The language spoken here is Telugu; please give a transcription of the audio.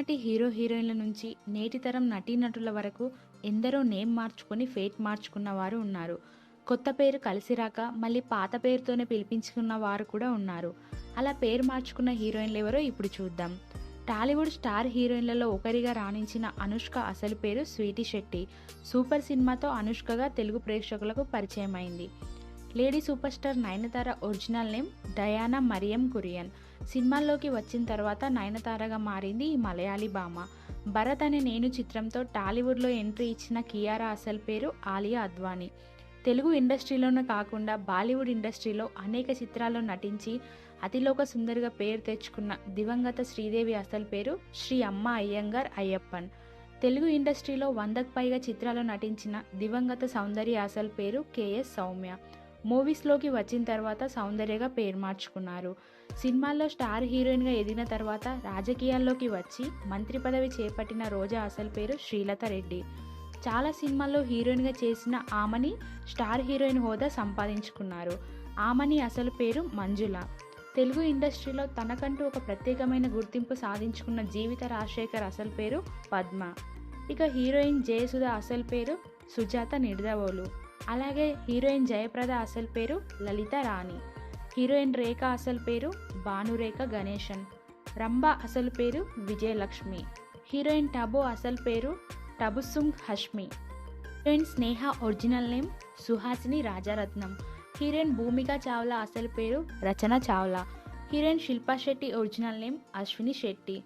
ఆనాటి హీరో హీరోయిన్ల నుంచి నేటితరం నటీనటుల వరకు ఎందరో నేమ్ మార్చుకొని ఫేట్ మార్చుకున్న వారు ఉన్నారు. కొత్త పేరు కలిసి రాక మళ్ళీ పాత పేరుతోనే పిలిపించుకున్న వారు కూడా ఉన్నారు. అలా పేరు మార్చుకున్న హీరోయిన్లు ఎవరో ఇప్పుడు చూద్దాం. టాలీవుడ్ స్టార్ హీరోయిన్లలో ఒకరిగా రాణించిన అనుష్క అసలు పేరు స్వీటీ శెట్టి. సూపర్ సినిమాతో అనుష్కగా తెలుగు ప్రేక్షకులకు పరిచయం అయింది lady superstar Nayanthara original name Diana Mariam Kurian. సినిమాల్లోకి వచ్చిన తర్వాత నయనతారగా మారింది ఈ మలయాళీ భామ. భరత్ అనే నేను చిత్రంతో టాలీవుడ్లో ఎంట్రీ ఇచ్చిన కియారా అసలు పేరు ఆలియా అద్వానీ. తెలుగు ఇండస్ట్రీలోనే కాకుండా బాలీవుడ్ ఇండస్ట్రీలో అనేక చిత్రాల్లో నటించి అతిలోక సుందరిగా పేరు తెచ్చుకున్న దివంగత శ్రీదేవి అసలు పేరు శ్రీ అమ్మ అయ్యంగార్ అయ్యప్పన్. తెలుగు ఇండస్ట్రీలో వందకు పైగా చిత్రాల్లో నటించిన దివంగత సౌందర్య అసలు పేరు కేఎస్ సౌమ్య. మూవీస్లోకి వచ్చిన తర్వాత సౌందర్యగా పేరు మార్చుకున్నారు. సినిమాల్లో స్టార్ హీరోయిన్గా ఎదిగిన తర్వాత రాజకీయాల్లోకి వచ్చి మంత్రి పదవి చేపట్టిన రోజా అసలు పేరు శ్రీలత రెడ్డి. చాలా సినిమాల్లో హీరోయిన్గా చేసిన ఆమని స్టార్ హీరోయిన్ హోదా సంపాదించుకున్నారు. ఆమని అసలు పేరు మంజుల. తెలుగు ఇండస్ట్రీలో తనకంటూ ఒక ప్రత్యేకమైన గుర్తింపు సాధించుకున్న జీవిత రాజశేఖర్ అసలు పేరు పద్మ. ఇక హీరోయిన్ జయసుధ అసలు పేరు సుజాత నిడదవోలు. అలాగే హీరోయిన్ జయప్రద అసలు పేరు లలిత రాణి. హీరోయిన్ రేఖ అసలు పేరు భానురేఖ గణేశన్. రంభ అసలు పేరు విజయలక్ష్మి. హీరోయిన్ టబో అసలు పేరు Tabassum Hashmi. Heroine Sneha original name Suhasini Rajaratnam. Heroine Bhumika Chawla అసలు పేరు Rachana Chawla. Heroine Shilpa Shetty original name Ashwini Shetty.